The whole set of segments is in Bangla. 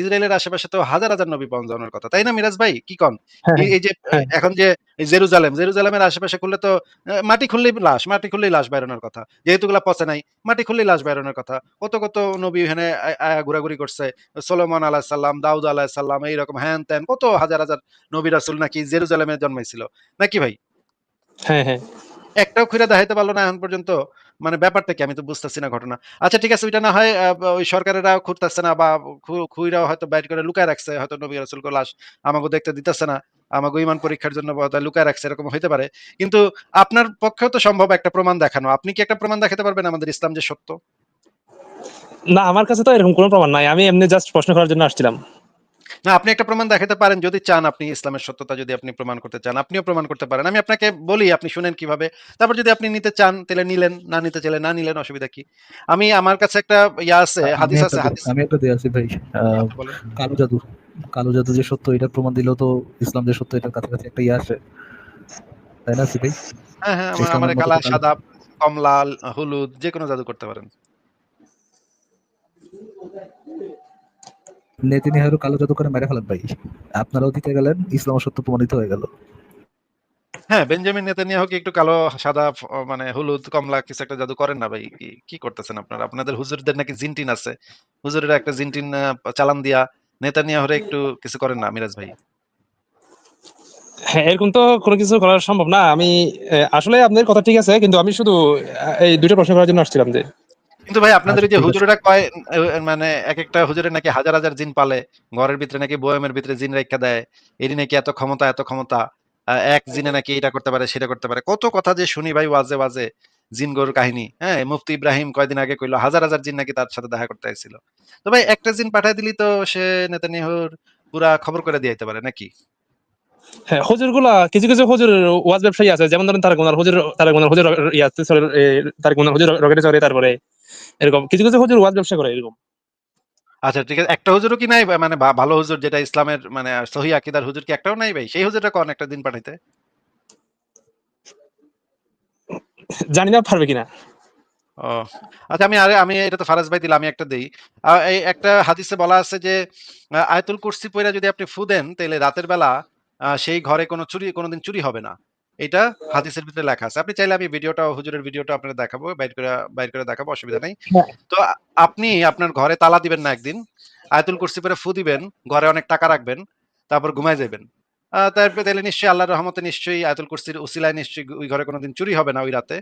ইসরায়েলের আশেপাশে তো হাজার, হাজার নবী যাওয়ার কথা। তাই না মিরাজ ভাই? কি কন? হ্যাঁ, এই এই যে হ্যাঁ। এখন যে জেরুজালেম, জেরুজালেমের আশেপাশে খুললে তো মাটি খুললেই লাশ, মাটি খুললেই লাশ বের হনোর কথা। যেহেতু গুলা পচে নাই, মাটি খুললেই লাশ বের হনোর কথা। কত, কত নবী এখানে ঘোরাঘুরি করছে। সোলোমন আলাইহিস সালাম, দাউদ আলাইহিস সালাম এইরকম হ্যান-ত্যান কত হাজার, হাজার নবী রাসুল নাকি জেরুজালেমে জন্মাইছিল। নাকি ভাই? হ্যাঁ, হ্যাঁ। একটাও খুইরা দেখাইতে পারল না এখন পর্যন্ত। মানে ব্যাপারটা কি? আমি তো বুঝতেছি না ঘটনা। আচ্ছা ঠিক আছে, ওইটা না হয় ওই সরকারেরা খুঁড়তাছে না বা খু, খুইরাও হয়তো বাইর করে লুকায় রাখছে। হয়তো নবী রাসূলকে লাশ আমাগো দেখতে দিতেছে না। আমাগো ঈমান পরীক্ষার জন্য লুকায় রাখছে, এরকম হইতে পারে। কিন্তু আপনার পক্ষেও তো সম্ভব একটা প্রমাণ দেখানো। আপনি কি একটা প্রমাণ দেখাতে পারবেন আমাদের ইসলাম যে সত্য? না, আমার কাছে তো এরকম কোনো প্রমাণ নাই। আমি এমনি জাস্ট প্রশ্ন করার জন্য আসছিলাম। না আপনি একটা প্রমাণ দেখাতে পারেন যদি চান আপনি ইসলামের সত্যতা যদি আপনি প্রমাণ করতে চান, আপনিও প্রমাণ করতে পারেন। আমি আপনাকে বলি আপনি শুনেন কীভাবে। তারপর যদি আপনি নিতে চান তাইলে নিলেন, না নিতে চাইলে না নিলেন অসুবিধা কি? আমি আমার কাছে একটা ইয়া আছে, হাদিস আছে, হাদিস আমি একটা দিয়ে আছি ভাই। আচ্ছা। কালো জাদু। কালো জাদু যে সত্য এটার প্রমাণ দিলেও তো ইসলাম যে সত্য এটার কাছাকাছি একটা ইয়ে আসে। তাই না ভাই? হ্যাঁ, হ্যাঁ, আমার কালা, সাদা, কমলা, হলুদ যেকোনো জাদু করতে পারেন। নেতানিয়াহুর কালো জাদু করে মেরে ফেলেন ভাই। আপনারাও দিতে গেলেন, ইসলাম সত্য প্রমাণিত হয়ে গেল। হ্যাঁ, বেঞ্জামিন নেতানিয়াহু কি একটু কালো, সাদা মানে হলুদ, কমলা কিছু একটা জাদু করেন না ভাই? কি, করতেছেন আপনারা? আপনাদের হুজুরদের নাকি জিন-টিন আছে। হুজুরেরা একটা জিন-টিন চালান দিয়া নেতানিয়াহুরে একটু কিছু করেন না মিরাজ ভাই? হ্যাঁ, এরকম তো কোনো কিছু করা সম্ভব না। আমি আসলে আপনার কথা ঠিক আছে। কিন্তু আমি শুধু এই ২ টা প্রশ্ন করার জন্য আসছিলাম যে কিন্তু ভাই আপনাদের আচ্ছা যে হুজুরেরা কয় মানে একেকটা হুজুরে নাকি হাজার, হাজার জিন পালে। ঘরের ভিতরে নাকি বয়ামের ভিতরে জিন রাইখা দেয়। এরই নাকি এত ক্ষমতা, এত ক্ষমতা। এক জিনে নাকি এটা করতে পারে, সেটা করতে পারে। কত কথা যে শুনি ভাই ওয়াজে, ওয়াজে জিন-গরুর কাহিনী। হ্যাঁ? মুফতি ইব্রাহিম কয়দিন আগে কইল হাজার, হাজার জিন নাকি তার সাথে দেখা করতে আইছিল। তো ভাই একটা জিন পাঠায় দিলেই তো সে নেতানিয়াহুর পুরা খবর করে দিয়ে পারে নাকি? হ্যাঁ, হুজুরগুলা কিছু, কিছু হজুর ওয়াজ ব্যবসায়ী আছে। যেমন ধরেন তারেক মুনার হুজুর তারেক মুনার হুজুর এ তারেক মুনার রকেটে চড়ে তারপরে এরকম কিছু, কিছু হুজুর ওয়াজ ব্যবসা করে এরকম। আচ্ছা ঠিক আছে। একটা হুজুরও কি নাই? মানে ভালো হুজুর যেটা ইসলামের মানে সহি আকিদার হুজুর কি একটাও নাই ভাই? সেই হুজুরটা কন একটা দিন পাঠাইতে। জানি না পারবে কিনা। আচ্ছা আমি আরে আমি এটা তো ফারাজ ভাই দিল আমি একটা দেই। এই একটা হাদিসে বলা আছে যে আয়াতুল কুরসি পইড়া যদি আপনি ফু দেন তাইলে রাতের বেলা সেই ঘরে কোন চুরি কোনদিন চুরি হবে না। এটা হাদিসের ভিতরে লেখা আছে। আপনি চাইলে আমি ভিডিওটা হুজুরের ভিডিওটা আপনারে দেখাবো। বাইর কইরা বাইর করে দেখাবো অসুবিধা নাই। তো আপনি আপনার ঘরে তালা দিবেন না একদিন। আয়াতুল কুরসি পইড়া ফু দিবেন, ঘরে অনেক টাকা রাখবেন। তারপর ঘুমায় যাইবেন। আ তারপরে তাইলে নিশ্চয়ই আল্লাহর রহমতে নিশ্চয়ই আয়াতুল কুরসির উসিলায় নিশ্চয়ই ওই ঘরে কোনোদিন চুরি হবে না ওই রাতে।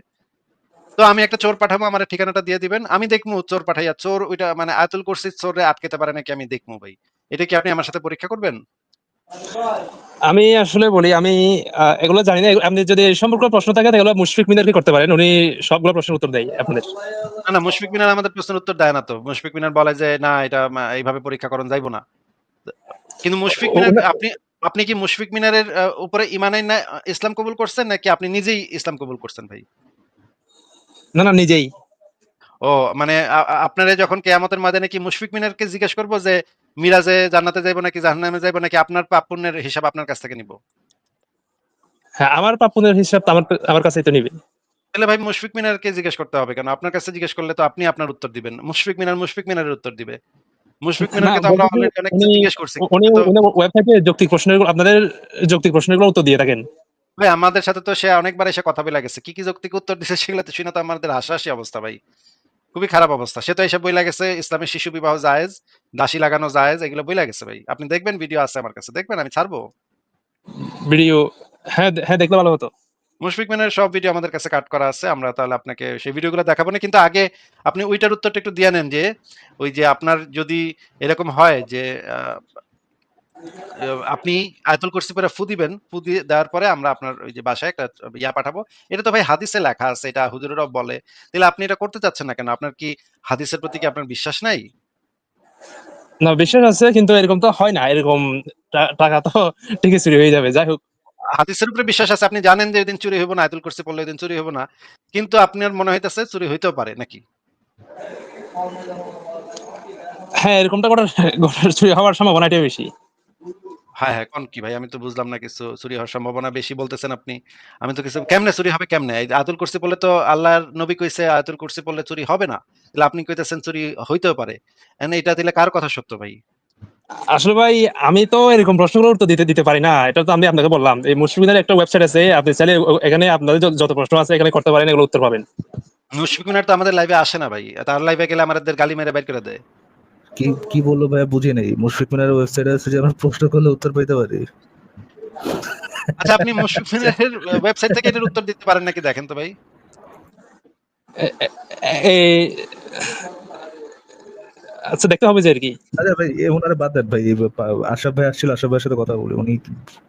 তো আমি একটা চোর পাঠাবো আমার ঠিকানাটা দিয়ে দিবেন। আমি দেখমু চোর পাঠাইয়া চোর ওইটা মানে আয়াতুল কুরসির চোরে আটকাইতে পারে নাকি আমি দেখমু ভাই। এটা কি আপনি আমার সাথে পরীক্ষা করবেন? আমি আসলে বলি আমি এগুলো জানি না। আপনি যদি এই সম্পর্কে প্রশ্ন থাকে তাহলে মুশফিক মিনারকে করতে পারেন। উনি সবগুলো প্রশ্নের উত্তর দেয় আপনাদের। না, না মুশফিক মিনার আমাদের প্রশ্নের উত্তর দেয় না তো। মুশফিক মিনার বলে যে না এটা এইভাবে পরীক্ষা করণ যাইব না। কিন্তু মুশফিক মিনার আপনি আপনি কি মুশফিক মিনারের উপরে ঈমান না ইসলাম কবুল করছেন নাকি আপনি নিজেই ইসলাম কবুল করছেন ভাই? না, না নিজেই। ও মানে আ আ যখন কিয়ামতের ময়দানে কি মুশফিক মিনারকে জিজ্ঞেস করব যে মিরাজে জান্নাতে যাইব নাকি জাহান্নামে যাইব নাকি আপনার পাপ পুণ্যের হিসাব আপনার কাছ থেকে নিব? হ্যাঁ, আমার পাপ পুণ্যের হিসাব আমার আমার কাছেই তো নিবে। তাহলে ভাই মুশফিক মিনারকে জিজ্ঞেস করতে হবে কেন? আপনার কাছে জিজ্ঞেস করলে তো আপনি আপনার উত্তর দিবেন। মুশফিক মিনার মুশফিক মিনারের উত্তর দিবে। মুশফিক না মিনারকে তো আমরা বলতেছি অলরেডি অনেক জিজ্ঞেস করছি। উনি উনি ওয়েবসাইটে যৌক্তিক প্রশ্নের আপনাদের যৌক্তিক প্রশ্নগুলো উত্তর দিয়ে থাকেন। ভাই আমাদের সাথে তো সে অনেকবার এসে কথা বলে গেছে। কি, কি যৌক্তিক উত্তর দিছে সেগুলো তো শুইনা তো আমাদের হাসাহাসি অবস্থা ভাই। খুবই খারাপ অবস্থা। সে তো এসে বইলা গেছে ইসলামের শিশু বিবাহ জায়েজ, দাসী লাগানো জায়েজ এগুলো বইলা গেছে ভাই। আপনি দেখবেন ভিডিও আছে আমার কাছে। দেখবেন আমি ছাড়বো? ভিডিও হ্যাঁ, হ্যাঁ দেখলে ভালো হতো। মুশফিক মিনারের সব ভিডিও আমাদের কাছে কাট করা আছে। আমরা তাহলে আপনাকে সেই ভিডিওগুলো দেখাবো না। কিন্তু আগে আপনি ওইটার উত্তরটা একটু দিয়ে নেন যে ওই যে আপনার যদি এরকম হয় যে আপনি আয়াতুল কুরসি পড়ে ফু দিবেন। ফু দিয়ে দেওয়ার পরে আমরা আপনার ওই যে বাসায় একটা ইয়া পাঠাবো। এটা তো ভাই হাদিসে লেখা আছে। এটা হুজুরেরাও বলে। তাইলে আপনি এটা করতে চাচ্ছেন না কেন? আপনার কি হাদিসের প্রতি কি আপনার বিশ্বাস নাই? না বিশ্বাস আছে কিন্তু এরকম তো হয় না। এরকম টাকা তো ঠিকই চুরি হয়ে যাবে। যাই হোক। হাদিসের উপরে বিশ্বাস আছে। আপনি জানেন যে ওইদিন চুরি হইব না। আয়াতুল কুরসি পড়লে ওইদিন চুরি হইব না। কিন্তু আপনার মনে হইতেছে চুরি হইতেও পারে নাকি? হ্যাঁ, এরকমটা ঘটার চুরি হওয়ার সম্ভাবনাটাই বেশি। হ্যাঁ, হ্যাঁ, কোন কি ভাই? আমি তো বুঝলাম না কিছু। চুরি হওয়ার সম্ভাবনা বেশি বলতেছেন আপনি। আমি তো কিছু কেমনে চুরি হবে কেমনে? এই আয়াতুল কুরসি পড়লে তো আল্লাহর নবী কইছে আয়াতুল কুরসি পড়লে চুরি হবে না। তাহলে আপনি কইতেছেন চুরি হইতেও পারে। এখন এটা দিলে কার কথা সত্য ভাই? আসলে ভাই আমি তো এরকম প্রশ্নগুলো উত্তর দিতে দিতে পারি না এটা তো আমি আপনাকে বললাম এই মুশফিকুনের একটা ওয়েবসাইট আছে আপনি চাইলে ও- এখানে আপনাদের যত- যত প্রশ্ন আছে এখানে করতে পারেন এগুলো উত্তর পাবেন মুশফিক মিনার তো আমাদের লাইভে আসে না ভাই তার লাইভে গেলে আমাদের গালি মেরে বাইর করে দেয় কি কি বলল ভাই বুঝি নেই। মুশফিক মিনারের ওয়েবসাইটে আছে যে আমরা প্রশ্ন করলে উত্তর পেতে পারি? আচ্ছা আপনি মুশফিক মিনারের ওয়েবসাইট থেকে এটার উত্তর দিতে পারেন নাকি দেখেন তো ভাই? আচ্ছা দেখতে হবে যে আর কি। আচ্ছা ভাই এ ওনারা বাদ দেন ভাই আশরাফ ভাই আসছিল আশরাফ ভাইয়ের সাথে কথা বলি। উনি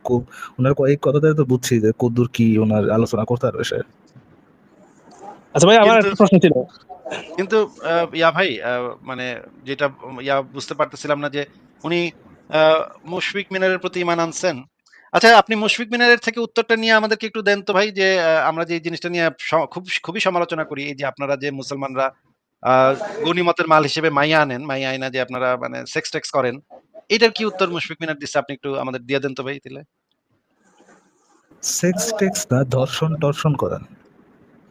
খুব ওনার কয়েক কথাতে তো বুঝছি যে কদ্দুর কি ওনার আলোচনা করতে পারবে সে। আচ্ছা ভাই আমার একটা প্রশ্ন ছিল। কিন্তু ইয়া ভাই মানে যেটা ইয়া বুঝতে পারতেছিলাম না যে উনি মুশফিক মিনারের প্রতি ইমান আনছেন। আচ্ছা আপনি মুশফিক মিনারের থেকে উত্তরটা নিয়ে আমাদেরকে একটু দেন তো ভাই যে আমরা যে জিনিসটা নিয়ে খুব খুবই সমালোচনা করি এই যে আপনারা যে মুসলমানরা আহ, গনিমতের মাল হিসেবে মাইয়া আনেন মাইয়া আইনা যে আপনারা মানে সেক্স টেক্স করেন এটার কি উত্তর মুশফিক মিনার দিচ্ছে আপনি একটু আমাদের দিয়ে দেন তো ভাই তাহলে। সেক্স টেক্স না ধর্ষণ টর্ষণ করেন।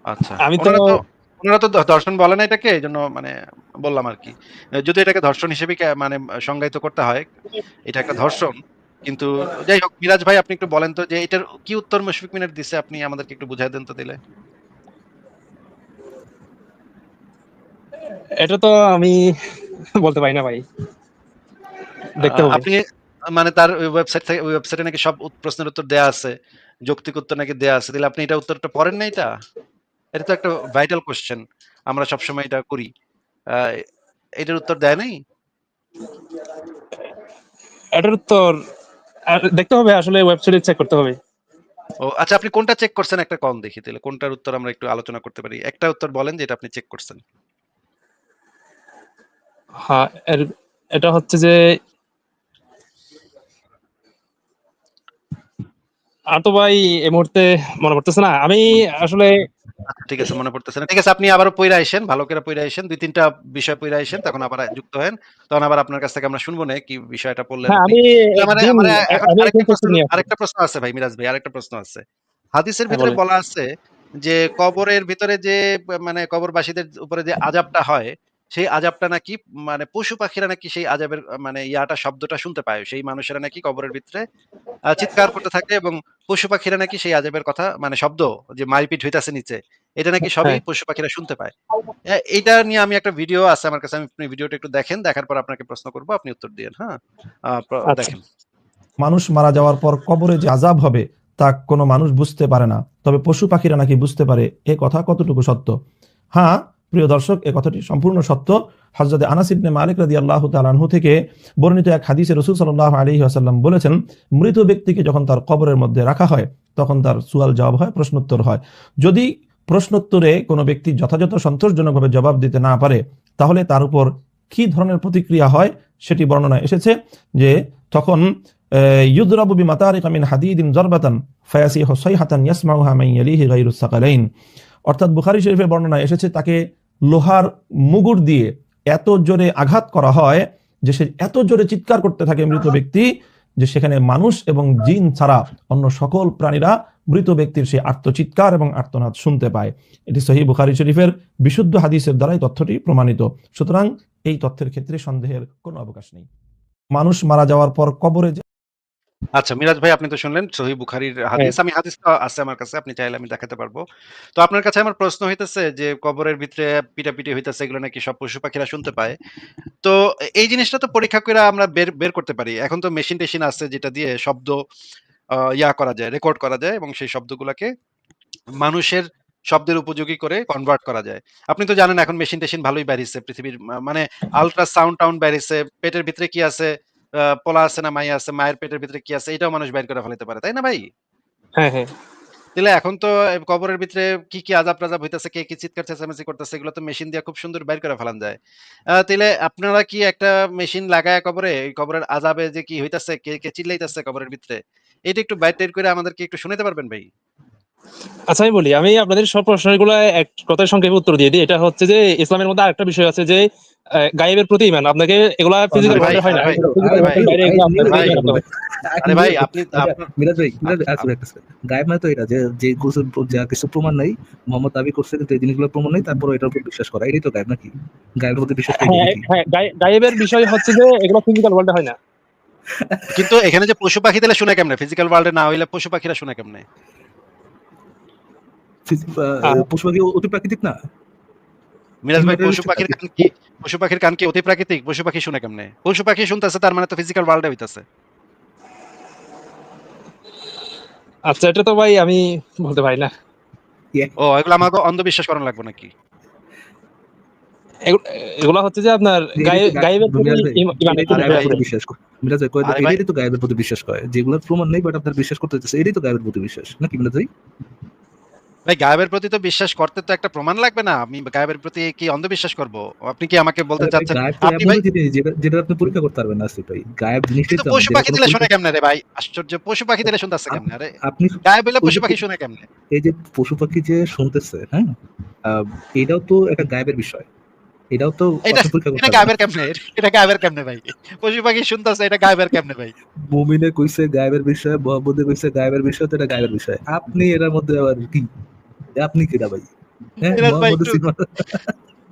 আচ্ছা। আমি তো- ওনারা তো ওনারা তো দ- ধর্ষণ বলে না এটাকে এই জন্য মানে বললাম আর কি। যদি এটাকে ধর্ষণ হিসেবে মানে সংজ্ঞায়িত করতে হয় এটা একটা ধর্ষণ। কিন্তু যাই হোক মিরাজ ভাই আপনি একটু বলেন তো যে এটার কি উত্তর মুশফিক মিনার দিছে? আপনি আমাদেরকে একটু বুঝাই দেন তো দিলে। এটা তো আমি বলতে পারি না ভাই। দেখতে হবে। আপনি মানে তার ওয়েবসাইট থেকে ওয়েবসাইটে নাকি সব প্রশ্নের উত্তর দেয়া আছে যৌক্তিক উত্তর নাকি দেয়া আছে। তাহলে আপনি এটা উত্তরটা পড়েন না এটা? এটা তো একটা ভাইটাল কোশ্চেন আমরা সবসময় এটা করি। এটার উত্তর দেয় নাই? এটার উত্তর দেখতে হবে আসলে ওয়েবসাইটে চেক করতে হবে। ও আচ্ছা আপনি কোনটা চেক করছেন? একটা কম দেখি তাহলে। কোনটার উত্তর আমরা একটু আলোচনা করতে পারি? একটা উত্তর বলেন যেটা আপনি চেক করছেন। হ্যাঁ এটা হচ্ছে যে আর তো ভাই এই মুহূর্তে মনে পড়তেছে না। আমি আসলে ঠিক আছে মনে পড়তেছে না। ঠিক আছে আপনি আবারও পইরা আসেন ভালো করে পইরা আসেন দুই তিনটা বিষয় পইরা আসেন তখন আবার যুক্ত হন তখন আবার আপনার কাছ থেকে আমরা শুনব না কি বিষয়টা পড়লেন হ্যাঁ আমি মানে মানে প্রশ্ন। আরেকটা প্রশ্ন আছে ভাই মিরাজ ভাই আরেকটা প্রশ্ন আছে। হাদিসের হ্যাঁ, ভিতরে বলা আছে যে কবরের ভিতরে যে মানে কবরবাসীদের উপরে যে আজাবটা হয় সেই আজাবটা নাকি মানে পশু পাখিরা নাকি সেই আজাবের মানে ইয়াটা শব্দটা শুনতে পায়। সেই মানুষেরা নাকি কবরের ভিতরে চিৎকার করতে থাকে এবং পশু পাখিরা নাকি সেই আজাবের কথা মানে শব্দ যে মারপিট হইতাছে নিচে এটা নাকি সবই হ্যাঁ। পশু পাখিরা শুনতে পায়। এ- এইটা নিয়ে আমি একটা ভিডিও আছে আমার কাছে আমি আপনি ভিডিওটা একটু দেখেন দেখার পর আপনাকে প্রশ্ন করব আপনি উত্তর দিয়েন হ্যাঁ? আচ্ছা। দেখেন। মানুষ মারা যাওয়ার পর কবরে যে আজাব হবে তা কোনো মানুষ বুঝতে পারে না। তবে পশু পাখিরা নাকি বুঝতে পারে এ কথা কতটুকু সত্য? হ্যাঁ প্রিয় দর্শক, এ কথাটি সম্পূর্ণ সত্য। হজরত আনাস ইবনে মালিক রাদি আল্লাহ তালানহু থেকে বর্ণিত এক হাদিসে রসুল সাল্লাহ আলী আসাল্লাম বলেছেন, মৃত ব্যক্তিকে যখন তার কবরের মধ্যে রাখা হয়, তখন তার সুয়াল জবাব হয়, প্রশ্নোত্তর হয়। যদি প্রশ্নোত্তরে কোনো ব্যক্তি যথাযথ সন্তোষজনকভাবে জবাব দিতে না পারে, তাহলে তার উপর কি ধরনের প্রতিক্রিয়া হয় সেটি বর্ণনা এসেছে যে তখন ইউদরাবু বিমাতারিকা মিন হাদিদিন জরবাতান ফায়াসিহু সাইহাতান ইয়াসমাউহা মান ইয়ালিহি গায়রুস সাকালাইন। অর্থাৎ বুখারী শরীফের বর্ণনায় এসেছে তাকে লোহার মুগুর দিয়ে এত জোরে আঘাত করা হয় যে সে এত জোরে চিৎকার করতে থাকে মৃত ব্যক্তি যে সেখানে মানুষ এবং জিন ছাড়া অন্য সকল প্রাণীরা মৃত ব্যক্তির সেই আর্তচিৎকার এবং আর্তনাদ শুনতে পায়। এটি সহি বুখারি শরীফের বিশুদ্ধ হাদিসের দ্বারাই তথ্যটি প্রমাণিত। সুতরাং এই তথ্যের ক্ষেত্রে সন্দেহের কোনো অবকাশ নেই। মানুষ মারা যাওয়ার পর কবরে আচ্ছা মিরাজ ভাই আপনি তো শুনলেন সহি বুখারীর হাদিস। আমি হাদিসটা আছে আমার কাছে আপনি চাইলে আমি দেখাতে পারব। তো আপনার কাছে আমার প্রশ্ন হইতেছে যে কবরের ভিতরে পিটাপিটি হইতেছে এগুলো নাকি সব পশু পাখিরা শুনতে পায়? তো এই জিনিসটা তো পরীক্ষা করে আমরা বের বের করতে পারি। এখন তো মেশিন টেশিন আছে যেটা দিয়ে শব্দ ইয়া করা যায় রেকর্ড করা যায় এবং সেই শব্দগুলোকে মানুষের শব্দের উপযোগী করে কনভার্ট করা যায়। আপনি তো জানেন এখন মেশিন টেশিন ভালোই বেরিয়েছে পৃথিবীর মা- মানে আলট্রা সাউন্ড টাউন্ড বেরিয়েছে পেটের ভিতরে কি আছে পোলা আছে না মাই আছে মায়ের পেটের ভিতরে কি আছে এটাও মানুষ বের করে ফেলতে পারে তাই না ভাই? হ্যাঁ হ্যাঁ। তাহলে এখন তো কবরের ভিতরে কি কি আজাব টাজাব হইতেছে কে কি চিৎকার চেঁচামেচি করতেছে এগুলো তো মেশিন দিয়ে খুব সুন্দর বের করে ফেলান যায়। আহ, তাহলে আপনারা কি একটা মেশিন লাগায় কবরে এই কবরের আজাবে যে কি হইতাছে কে কে চিল্লাইতেছে কবরের ভিতরে এটা একটু বাইর টের করে আমাদেরকে একটু শুনাতে পারবেন ভাই? আচ্ছা আমি বলি আমি আপনাদের সব প্রশ্নগুলো এক কথায় সংক্ষেপে উত্তর দিয়ে দিই এটা হচ্ছে যে ইসলামের মধ্যে আরেকটা বিষয় আছে যে গায়েবের প্রতি ইমান আপনাকে এগুলা ফিজিক্যাল ভাই, হয় না। আরে ভাই আপনি মিরাজ ভাই। গায়েব মানে তো এটা যে যে কিছু যা কিছু প্রমাণ নাই মোহাম্মদ দাবি করছে কিন্তু এই জিনিসগুলো প্রমাণ নেই তারপর এটার উপর বিশ্বাস করা এটাই তো গায়েব নাকি গায়েবের প্রতি বিশ্বাস হ্যাঁ হ্যাঁ গায়ে- গায়েবের বিষয় হচ্ছে যে এগুলো ফিজিক্যাল ওয়ার্ল্ডে হয় না কিন্তু এখানে যে পশু পাখি তাহলে শুনে কেমনে ফিজিক্যাল ওয়ার্ল্ডে না হইলে পশু পাখিরা শুনে কেমনে। পশু পাখি অতি প্রাকৃতিক না? মিরাজ ভাই পশু পাখির কান কি? পশু পাখির কান কি অতি প্রাকৃতিক? পশু পাখি শুনে কেমনে? পশু পাখি শুনতেছে তার মানে তো ফিজিক্যাল ওয়ার্ল্ডে হইতাছে। আচ্ছা এটা তো ভাই আমি বলতে পারি না। ও এগুলো আমাকে অন্ধবিশ্বাস করানো লাগবে নাকি? এগুলা হচ্ছে যে আপনার গায়েবের প্রতি বিশ্বাস। করে মিরাজ ভাই ভাই। এটাই তো গায়েবের প্রতি বিশ্বাস করে যেগুলোর প্রমাণ নেই বাট আপনার বিশ্বাস করতে হচ্ছে এটাই তো গায়েবের প্রতি বিশ্বাস। নাকি মিরাজ ভাই? ভাই গায়েবের প্রতি তো বিশ্বাস করতে তো একটা প্রমাণ লাগবে না। আমি গায়েবের প্রতি কি অন্ধবিশ্বাস করব? আপনি কি আমাকে বলতে চাচ্ছেন? আপনি ভাই যেটা- আপনি পরীক্ষা করতে পারবেন না আসিফ ভাই। গায়েব জিনিসটা তো পশু পাখি দিলে শোনা কেমনে রে ভাই? আশ্চর্য পশু পাখি দিলে শুনতেছে কেমনে রে? আপনি গায়েব হলে পশু পাখি শুনে কেমনে? এই যে পশু পাখি যে শুনতেছে হ্যাঁ? এটাও তো একটা গায়েবের বিষয়। এটাও তো এটা- গায়েবের কেমনে গায়েবের কেমনে ভাই। পশু পাখি শুনতেছে এটা গায়েবের কেমনে ভাই। মুমিনে কইছে গায়েবের বিষয় মোহাম্মদে কইছে গায়েবের বিষয় তো এটা গায়েবের বিষয়। আপনি এটার মধ্যে আবার কি? আপনি কিটা ভাই? হ্যাঁ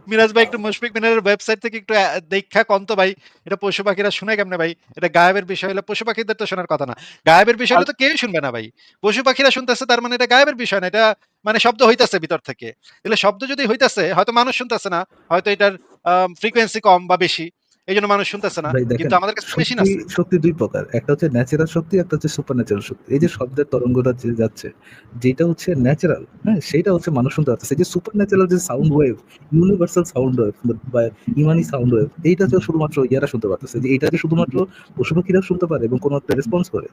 মিরাজ ভাই একটু মুশফিক মিনারের ওয়েবসাইট থেকে একটু দেখা কন্ত ভাই। এটা পশু পাখিরা শুনে কেমনে ভাই? এটা গায়েবের বিষয় হলে পশু পাখিদের তো শোনার কথা না। গায়েবের বিষয় তো কেউ শুনবে না ভাই। পশু পাখিরা শুনতেছে তার মানে এটা গায়েবের বিষয় না এটা মানে শব্দ হইতাছে ভিতর থেকে। তাহলে শব্দ যদি হইতাছে হয়তো মানুষ শুনতেছে না হয়তো এটার ফ্রিকোয়েন্সি কম বা বেশি। এই জন্য মানুষ শুনতেছে না। কিন্তু আমাদের কাছে মেশিন আছে। শক্তি দুই প্রকার। একটা হচ্ছে ন্যাচারাল শক্তি একটা হচ্ছে সুপার ন্যাচারাল শক্তি। এই যে শব্দের তরঙ্গটা যে যাচ্ছে যেটা হচ্ছে ন্যাচারাল হ্যাঁ সেটা হচ্ছে মানুষ শুনতে পাচ্ছে। যে সুপার ন্যাচারাল যে sound wave universal sound wave বা ইমানি সাউন্ড ওয়েভ এইটা তো শুধুমাত্র ইয়ারা শুনতে পারতেছে। যে এটা যে শুধুমাত্র পশু পাখিরা শুনতে পারে এবং কোনো একটা রেসপন্স করে।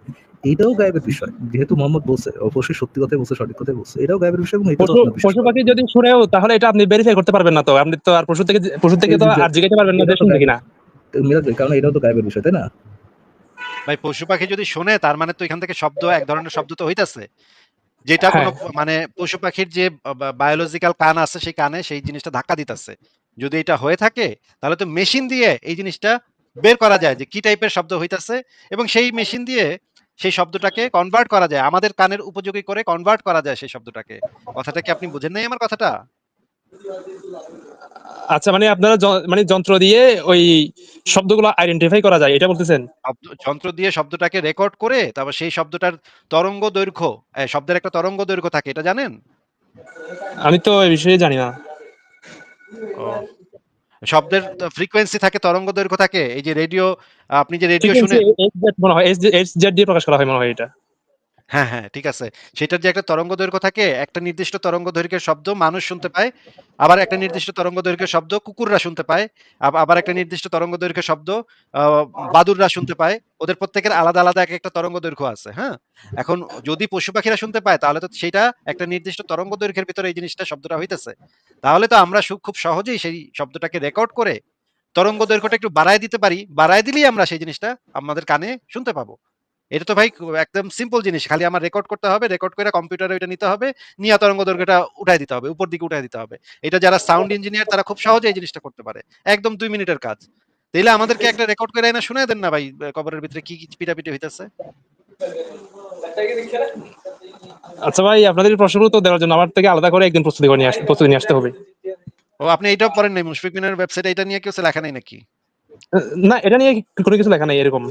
এইটাও গায়েবের বিষয়। যেহেতু মোহাম্মদ বলছে অবশ্যই সত্যি কথাই বলছে সঠিক কথাই বলছে। এটাও গায়েবের বিষয় এবং এটাও পশু। পাখি যদি শুনেও তাহলে এটা আপনি ভেরিফাই করতে পারবেন না তো। আপনি তো আর পশু থেকে পশু থেকে তো আর জিজ্ঞাসা পারবেন না যে শুনবে কিনা। ভাই, কারণ এটাও তো গায়েবের বিষয় তাই না? ভাই পশু পাখি যদি শুনে তার মানে তো এখান থেকে শব্দ এক ধরনের শব্দ তো হইতাছে। যেটা কোনো মানে পশু পাখির যে বায়োলজিক্যাল কান আছে সেই কানে সেই জিনিসটা ধাক্কা দিতেছে। যদি এটা হয়ে থাকে তাহলে তো মেশিন দিয়ে এই জিনিসটা বের করা যায় যে কি টাইপের শব্দ হইতাছে এবং সেই মেশিন দিয়ে সেই শব্দটাকে কনভার্ট করা যায়। আমাদের কানের উপযোগী করে কনভার্ট করা যায় সেই শব্দটাকে। কথাটা কি আপনি বুঝেন নাই আমার কথাটা? আচ্ছা মানে আপনারা মানে যন্ত্র দিয়ে ওই শব্দগুলো আইডেন্টিফাই করা যায় এটা বলতেছেন? যন্ত্র দিয়ে শব্দটাকে রেকর্ড করে তারপর সেই শব্দটার তরঙ্গ দৈর্ঘ্য শব্দের একটা তরঙ্গ দৈর্ঘ্য থাকে এটা জানেন? আমি তো এই বিষয়ে জানি না। শব্দের ফ্রিকোয়েন্সি থাকে তরঙ্গ দৈর্ঘ্য থাকে এই যে রেডিও আপনি যে রেডিও শুনে মনে হয় এইচজেড দিয়ে প্রকাশ করা হয় মনে হয় এটা। হ্যাঁ হ্যাঁ ঠিক আছে। সেটার যে একটা তরঙ্গ দৈর্ঘ্য থাকে একটা নির্দিষ্ট তরঙ্গ দৈর্ঘ্যের শব্দ মানুষ শুনতে পায় আবার একটা নির্দিষ্ট তরঙ্গ দৈর্ঘ্যের শব্দ কুকুররা শুনতে পায় আব- আবার একটা নির্দিষ্ট তরঙ্গ দৈর্ঘ্যের শব্দ আহ, বাদুড়রা শুনতে পায়। ওদের প্রত্যেকের আলাদা আলাদা এক একটা তরঙ্গ দৈর্ঘ্য আছে হ্যাঁ? এখন যদি পশু পাখিরা শুনতে পায় তাহলে তো সেটা একটা নির্দিষ্ট তরঙ্গ দৈর্ঘ্যের ভিতরে এই জিনিসটা শব্দটা হইতেছে। তাহলে তো আমরা সু- খুব সহজেই সেই শব্দটাকে রেকর্ড করে তরঙ্গ দৈর্ঘ্যটা একটু বাড়ায় দিতে পারি। বাড়ায় দিলেই আমরা সেই জিনিসটা আমাদের কানে শুনতে পাবো। এটা তো ভাই একদম সিম্পল জিনিস। খালি আমার রেকর্ড করতে হবে রেকর্ড করে কম্পিউটারে ওইটা নিতে হবে নিয়ে তরঙ্গ দৈর্ঘ্যটা উঠাই দিতে হবে উপর দিকে উঠাই দিতে হবে। এটা যারা সাউন্ড ইঞ্জিনিয়ার তারা খুব সহজে এই জিনিসটা করতে পারে। একদম দুই মিনিটের কাজ। তাইলে আমাদেরকে একটা রেকর্ড করে না শুনে দেন না ভাই কবরের ভিতরে কি কি পিটাপিটি হইতেছে? আচ্ছা ভাই আপনাদের এই প্রশ্নগুলো তো দেওয়ার জন্য আমার থেকে আলাদা করে একদিন প্রস্তুতি করে নিয়ে আসতে প্রস্তুতি নিয়ে আসতে হবে। ও আপনি এইটাও পড়েন নাই মুশফিক মিনার ওয়েবসাইটে এটা নিয়ে কেউ লেখা নাই নাকি? না এটা নিয়ে কোনো কিছু লেখা নাই এরকম।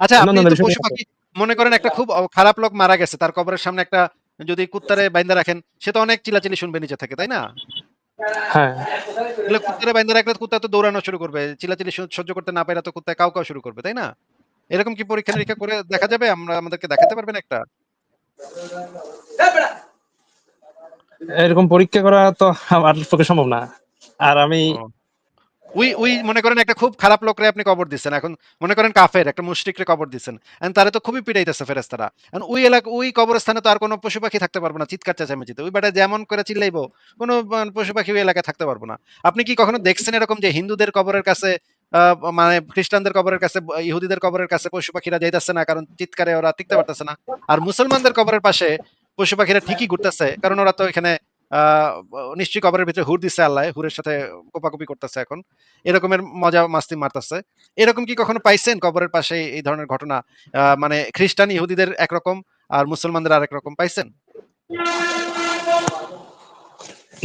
আচ্ছা আপনি পশু পাখি মনে করেন একটা খুব খারাপ লোক মারা গেছে তার কবরের সামনে একটা যদি কুত্তারে বাইন্দা রাখেন সে তো অনেক চিলাচিলি শুনবে নিচে থেকে তাই না? হ্যাঁ। কুত্তারে বাইন্দা রাখলে কুত্তা তো দৌড়ানো শুরু করবে চিলাচিলি সহ্য করতে না পারে তো কুত্তা কাউ কাউ শুরু করবে তাই না? এরকম কি পরীক্ষা নিরীক্ষা করে দেখা যাবে? আমরা আমাদেরকে দেখাতে পারবেন একটা? এরকম পরীক্ষা করা তো আমার পক্ষে সম্ভব না। আর আমি। উই উই মনে করেন একটা খুব খারাপ লোকরে আপনি কবর দিচ্ছেন এখন মনে করেন কাফের, একটা মুশরিকরে কবর দিচ্ছেন তারে তো খুবই পিটাইতেছে ফেরেস্তারা ওই এলাকা, ওই কবরস্থানে তো আর কোনো পশু পাখি থাকতে পারবে না, চিৎকার ওই বেটা যেমন করে চিল্লাইবো, কোনো পশু পাখি ওই এলাকায় থাকতে পারব না। আপনি কি কখনো দেখছেন এরকম যে হিন্দুদের কবরের কাছে মানে খ্রিস্টানদের কবরের কাছে ইহুদিদের কবরের কাছে পশু পাখিরা যাইতেছে না, কারণ চিৎকারে ওরা টিকতে পারতেছে না, আর মুসলমানদের কবরের পাশে পশু পাখিরা ঠিকই ঘুরতেছে, কারণ ওরা তো এখানে নিশ্চয়ই কবরের ভিতরে হুর দিচ্ছে আল্লাহ হুরের সাথে কোপাকুপি করতেছে এখন। এরকমের মজা মাস্তি মারতেছে। এরকম কি কখনো পাইছেন কবরের পাশে এই ধরনের ঘটনা? মানে খ্রিস্টান ইহুদিদের একরকম আর মুসলমানদের আরেক রকম পাইছেন?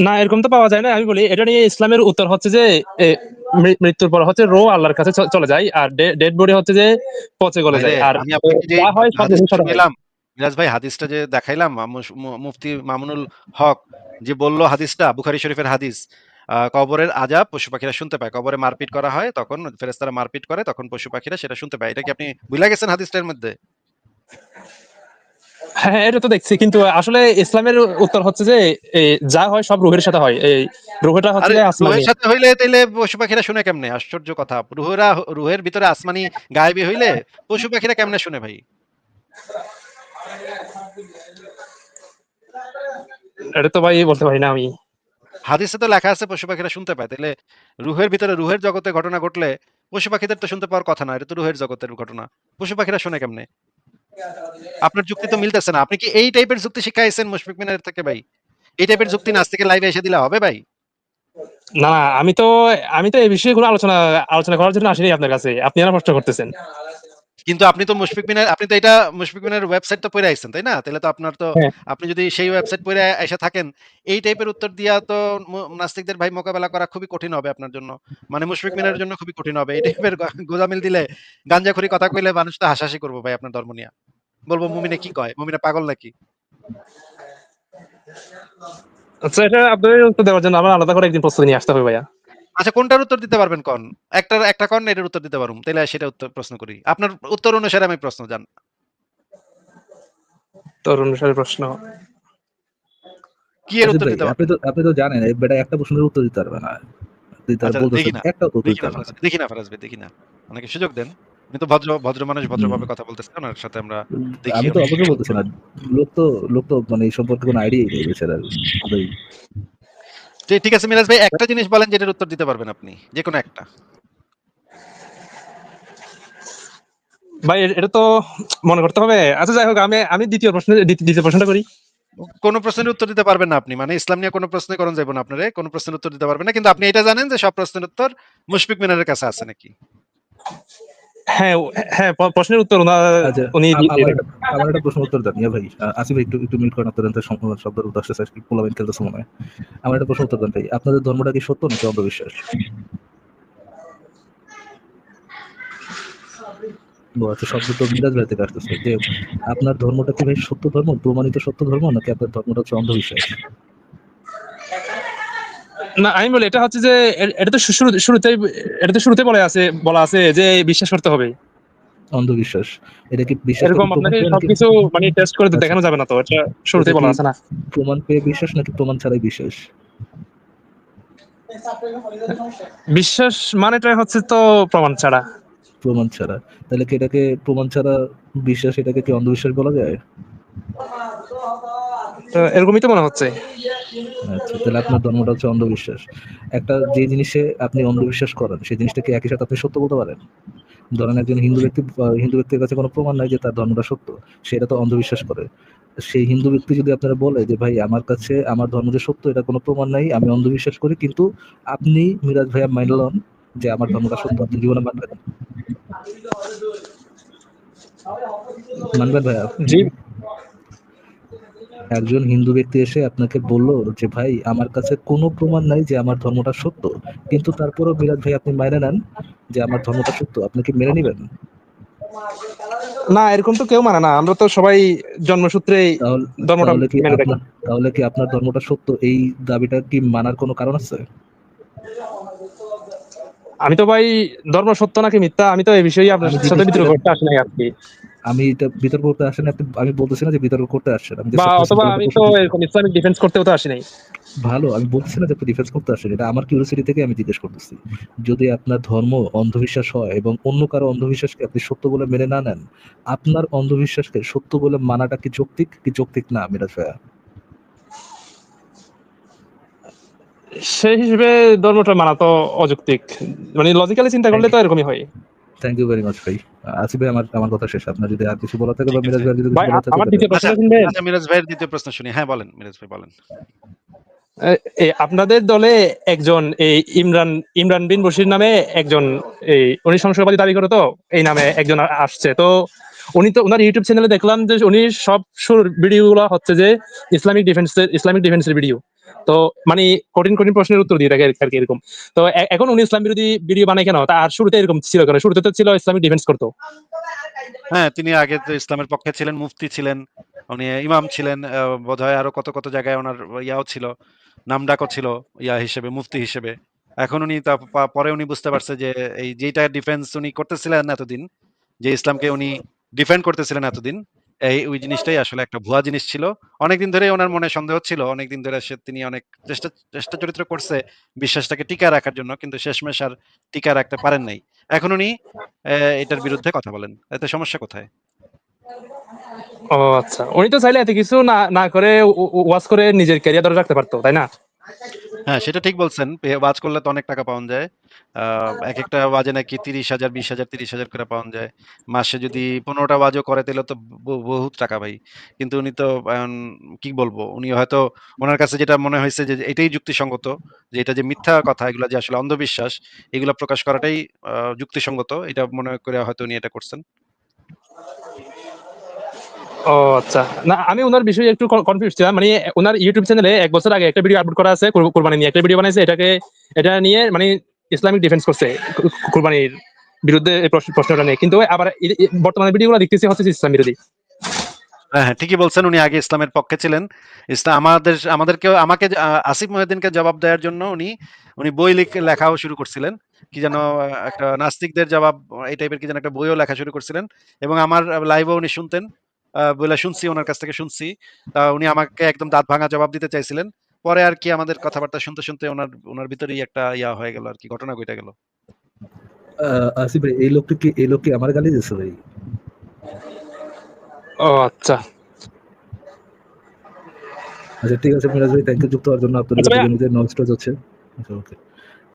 না এরকম তো পাওয়া যায় না। আমি বলি এটা নিয়ে ইসলামের উত্তর হচ্ছে যে মৃত্যুর পর হচ্ছে রো আল্লাহর কাছে চলে যায় আর ডেড বডি হচ্ছে যে পচে গলে যায়। আর আমি আপনাকে যে হয় মিরাজ ভাই হাদিসটা যে দেখাইলাম মুফতি মামুনুল হক যে বলল হাদিসটা বুখারী শরীফের হাদিস কবরের আজাব পশু পাখিরা শুনতে পায়। কবরে মারপিট করা হয় তখন ফেরেস্তারা মারপিট করে তখন পশু পাখিরা সেটা শুনতে পায়। এটা কি আপনি ভুলে গেছেন হাদিসটার মধ্যে? হ্যাঁ এটা তো দেখছি কিন্তু আসলে ইসলামের উত্তর হচ্ছে যে যা হয় সব রুহের সাথে হয়। এই রুহটা হচ্ছে আসমানি। সাথে হইলে তাইলে পশু পাখিরা শুনে কেমনে? আশ্চর্য কথা। রুহেরা রুহের ভিতরে আসমানি গায়েবী হইলে পশু পাখিরা কেমনে শুনে ভাই? এটা তো ভাই বলতে পারি না আমি। হাদিসে তো লেখা আছে পশু পাখিরা শুনতে পায়। তাহলে রুহের ভিতরে রুহের জগতে ঘটনা ঘটলে পশু পাখিদের তো শুনতে পাওয়ার কথা না এটা তো রুহের জগতের ঘটনা। পশু পাখিরা শুনে কেমনে? আপনার যুক্তি তো মিলতেছে না। আপনি কি এই টাইপের যুক্তি শিখাইছেন মুশফিক মিনার থেকে ভাই? এই টাইপের যুক্তি নাচ থেকে লাইভে এসে দিলে হবে ভাই? না না আমি তো আমি তো এই বিষয়ে কোনো আলোচনা আলোচনা করার জন্য আসিনি আপনার কাছে। আপনি আর প্রশ্ন করতেছেন। কিন্তু আপনি তো মুশফিক মিনার আপনি তো এটা মুশফিক মিনার ওয়েবসাইট তো পড়ে আইছেন তাই না? তাহলে তো আপনার তো হ্যাঁ। আপনি যদি সেই ওয়েবসাইট পড়ে এসে থাকেন এই টাইপের উত্তর দিয়া তো নাস্তিকদের ভাই মোকাবেলা করা খুবই কঠিন হবে আপনার জন্য। মানে মুশফিক মিনার জন্য খুবই কঠিন হবে। এই টাইপের গোজামিল দিলে গাঞ্জাখুরি কথা কইলে মানুষ তো হাসাহাসি করব ভাই আপনার ধর্ম নিয়ে। বলব মুমিনে কি কয়? মুমিনে পাগল নাকি? আচ্ছা এটা আপনাদের উত্তর দেওয়ার জন্য আমার আলাদা করে একদিন প্রস্তুতি নিয়ে আসতে হবে ভাইয়া। আচ্ছা কোনটার উত্তর দিতে পারবেন কোন? একটার একটা কোন এটার উত্তর দিতে পারুম। তাহলে সেটা উত্তর প্রশ্ন করি। আপনার উত্তর অনুসারে আমি প্রশ্ন জান। উত্তর অনুসারে প্রশ্ন। কি এর উত্তর দিতে পারবেন? আপনি তো আপনি তো জানেন এই বেটা একটা প্রশ্নের উত্তর দিতে পারবে না। দিতে আচ্ছা, বলতেছেন দেখি না, একটা উত্তর দেখি দিতে না পারবে দেখি না ফরাজ ভাই দেখি না। অনেকে সুযোগ দেন। আমি তো ভদ্র ভদ্র মানুষ ভদ্রভাবে কথা বলতেছেন ওনার সাথে আমরা দেখি আমি তো অবশ্যই বলতেছি না। লোক তো লোক তো মানে এই সম্পর্কে কোনো আইডিয়াই নেই যে ঠিক আছে মিরাজ ভাই একটা জিনিস বলেন যেটার উত্তর দিতে পারবেন আপনি যে কোনো একটা। ভাই এটা তো মনে করতে হবে। আচ্ছা যাই হোক আমি আমি দ্বিতীয় প্রশ্ন দ্বিতীয় প্রশ্নটা করি। কোনো প্রশ্নের উত্তর দিতে পারবেন না আপনি মানে ইসলাম নিয়ে কোনো প্রশ্ন করুন যাবেন আপনারে কোনো প্রশ্নের উত্তর দিতে পারবেন না কিন্তু আপনি এটা জানেন যে সব প্রশ্নের উত্তর মুশফিক মিনারের কাছে আছে নাকি। হ্যাঁ হ্যাঁ প্রশ্নের উত্তর আচ্ছা উনি আমার একটা- প্রশ্ন উত্তর দেন ভাই। আসিফ একটু একটু মিট করেন আপনাদের শব্দের উদ্দেশ্য আছে পোলাবেন খেলতেছে মনে হয়। আমার একটা প্রশ্ন উত্তর দেন ভাই আপনাদের ধর্মটা কি সত্য নাকি অন্ধবিশ্বাস? আচ্ছা শব্দ তো মিরাজ ভাই থেকে আসতেছে। যে আপনার ধর্মটা কি ভাই সত্য ধর্ম প্রমাণিত সত্য ধর্ম নাকি আপনার ধর্মটা হচ্ছে অন্ধবিশ্বাস? না আমি বলি এটা হচ্ছে যে এটা তো শুরু শুরুতেই এটা তো শুরুতে বলা আছে বলা আছে যে বিশ্বাস করতে হবে। অন্ধবিশ্বাস। এটা কি বিশ্বাস এরকম আপনাকে সবকিছু মানে টেস্ট করে। দেখানো যাবে না তো এটা শুরুতেই বলা আছে না। প্রমাণ পেয়ে বিশ্বাস নাকি প্রমাণ ছাড়াই বিশ্বাস? বিশ্বাস মানেটা হচ্ছে তো প্রমাণ ছাড়া। প্রমাণ ছাড়া। তাহলে কি এটাকে প্রমাণ ছাড়া বিশ্বাস এটাকে কি অন্ধবিশ্বাস বলা যায়? তো এরকমই তো মনে হচ্ছে। আচ্ছা তাহলে আপনার ধর্মটা হচ্ছে অন্ধবিশ্বাস। একটা যে জিনিসে আপনি অন্ধবিশ্বাস করেন সেই জিনিসটাকে একই সাথে আপনি সত্য বলতে পারেন। ধরেন একজন হিন্দু ব্যক্তি হিন্দু ব্যক্তির কাছে কোনো প্রমাণ নাই যে তার ধর্মটা সত্য সেটা তো অন্ধবিশ্বাস করে। সেই হিন্দু ব্যক্তি যদি আপনারা বলে যে ভাই আমার কাছে আমার ধর্ম যে সত্য এটা কোনো প্রমাণ নাই আমি অন্ধবিশ্বাস করি কিন্তু আপনি মিরাজ ভাইয়া মাইনলন যে আমার ধর্মটা সত্য আপনি জীবনে মানবেন মানবেন ভাইয়া? জি। একজন হিন্দু ব্যক্তি এসে আপনাকে বলল যে ভাই আমার কাছে কোনো প্রমাণ নাই যে আমার ধর্মটা সত্য। কিন্তু তারপরও মিরাজ ভাই আপনি মেনে নেন যে আমার ধর্মটা সত্য। আপনি কি মেনে নেবেন? না এরকম তো কেউ মানে না। আমরা তো সবাই জন্মসূত্রে তাহলে ধর্মটা তাহলে কি মেনে থাকি। আপনার তাহলে কি আপনার ধর্মটা সত্য? এই দাবিটা কি মানার কোনো কারণ আছে? আমি তো ভাই ধর্ম সত্য নাকি মিথ্যা? আমি তো এই বিষয়ে আপনার সাথে বিতর্ক করতে আসি নাই আর কি আমি এটা বিতর্ক করতে আসেন আপনি আমি বলতেছি না যে বিতর্ক করতে আসছেন আমি অথবা আমি তো এরকম ইসলামিক ডিফেন্স করতেও তো আসি নাই। ভালো আমি বলছি না যে আপনি ডিফেন্স করতে আসেন এটা আমার কিউরিয়াসিটি থেকে আমি জিজ্ঞেস করতেছি। যদি আপনার ধর্ম অন্ধবিশ্বাস হয় এবং অন্য কারও অন্ধবিশ্বাসকে আপনি সত্য বলে মেনে না নেন আপনার অন্ধবিশ্বাসকে সত্য বলে মানাটা কি যৌক্তিক কি যৌক্তিক না মিরাজ ভাইয়া? সেই হিসেবে ধর্মটা মানা তো অযৌক্তিক। মানে লজিক্যালি চিন্তা করলে তো এরকমই হয়। থ্যাংক ইউ ভেরি মাচ ভাই। আসিফ ভাই আমার আমার কথা শেষ। আপনার যদি আর কিছু বলা থাকে বা মিরাজ ভাই যদি কিছু বলা থাকে আমার দ্বিতীয় প্রশ্ন আচ্ছা, শুনবেন? আচ্ছা মিরাজ ভাইয়ের দ্বিতীয় প্রশ্ন শুনি। হ্যাঁ বলেন মিরাজ ভাই বলেন। এ- এ, আপনাদের দলে একজন এই ইমরান ইমরান বিন বশির নামে একজন এই উনি সংসদবাদী দাবি করে তো এই নামে একজন আসছে। তো উনি তো ওনার ইউটিউব চ্যানেলে দেখলাম যে উনি সব ভিডিও গুলো হচ্ছে যে ইসলামিক ডিফেন্সের ইসলামিক ডিফেন্সের ভিডিও তো মানে কঠিন কঠিন প্রশ্নের উত্তর দিয়ে থাকে আর কি এরকম। তো এখন উনি ইসলাম বিরোধী ভিডিও বানায় কেন? তার শুরুতে এরকম ছিল কেন? শুরুতে তো ছিল ইসলামিক ডিফেন্স করতো। হ্যাঁ তিনি আগে ইসলামের পক্ষে ছিলেন মুফতি ছিলেন উনি ইমাম ছিলেন আহ, বোধহয় আরও কত কত জায়গায় ওনার ইয়াও ছিল নাম ডাকও ছিল ইয়া হিসেবে মুফতি হিসেবে। এখন উনি তা পরে উনি বুঝতে পারছে যে এই যেটা ডিফেন্স উনি করতেছিলেন এতদিন যে ইসলামকে উনি ডিফেন্ড করতেছিলেন এতদিন এই ওই জিনিসটাই আসলে একটা ভুয়া জিনিস ছিল। অনেকদিন ধরে ওনার মনে সন্দেহ ছিল, অনেকদিন ধরে সে, তিনি অনেক চেষ্টা চেষ্টা চরিত্র করছে বিশ্বাসটাকে টিকা রাখার জন্য, কিন্তু শেষমেশ আর টিকা রাখতে পারেন নাই। এখন উনি এটার বিরুদ্ধে কথা বলেন। এতে সমস্যা কোথায়? ও আচ্ছা। উনি তো চাইলে এত কিছু না না করে ওয়াজ করে নিজের ক্যারিয়ার ধরে রাখতে পারতো, তাই না? হ্যাঁ সেটা ঠিক বলছেন। ওয়াজ করলে তো অনেক টাকা পাওয়া যায়। আহ, এক একটা ওয়াজে নাকি তিরিশ হাজার বিশ হাজার তিরিশ হাজার করে পাওয়া যায়। মাসে যদি পনেরোটা ওয়াজও করে তাহলে তো বহুত টাকা ভাই। কিন্তু উনি তো কি বলব? উনি হয়তো ওনার কাছে যেটা মনে হয়েছে যে এটাই যুক্তিসঙ্গত যে এটা যে মিথ্যা কথা এগুলো যে আসলে অন্ধবিশ্বাস এগুলো প্রকাশ করাটাই আহ, যুক্তিসঙ্গত। এটা মনে করে হয়তো উনি এটা করছেন। ও আচ্ছা। না, আমি ওনার বিষয়ে একটু কনফিউজ ছিলাম। মানে ওনার ইউটিউব চ্যানেলে এক বছর আগে একটা ভিডিও আপলোড করা আছে, কুর- কুরবানি নিয়ে। একটা ভিডিও বানাইছে, এটাকে, এটা নিয়ে মানে ইসলামিক ডিফেন্স করছে কুরবানির বিরুদ্ধে প্রশ্ন- প্রশ্নটা নিয়ে। কিন্তু আবার বর্তমানে ভিডিওগুলো দেখতেছি হচ্ছে ইসলাম বিরোধী। হ্যাঁ হ্যাঁ ঠিকই বলছেন। উনি আগে ইসলামের পক্ষে ছিলেন। ইসলাম আমাদের আমাদেরকে আমাকে আসিফ মহিউদ্দিনকে জবাব দেওয়ার জন্য উনি উনি বই লিখ- লেখাও শুরু করছিলেন। কি যেন, একটা নাস্তিকদের জবাব, এই টাইপের কি যেন একটা বইও লেখা শুরু করছিলেন। এবং আমার লাইভও উনি শুনতেন। বলে শুনছি ওনার কাছ থেকে শুনছি। তা উনি আমাকে একদম দাঁত ভাঙা জবাব দিতে চাইছিলেন। পরে আর কি আমাদের কথাবার্তা শুনতে শুনতে ওনার ওনার ভিতরেই একটা ইয়া হয়ে গেল আর কি ঘটনা ঘটে গেল। আসিফ ভাই এই লোকটি কি এই লোক কি আমার গালি দিচ্ছে ভাই? ও আচ্ছা। আচ্ছা ঠিক আছে মিরাজ ভাই থ্যাংক ইউ যুক্ত হওয়ার জন্য আপনার আচ্ছা ভাইয়া। নিজের নলেজটা হচ্ছে আচ্ছা ওকে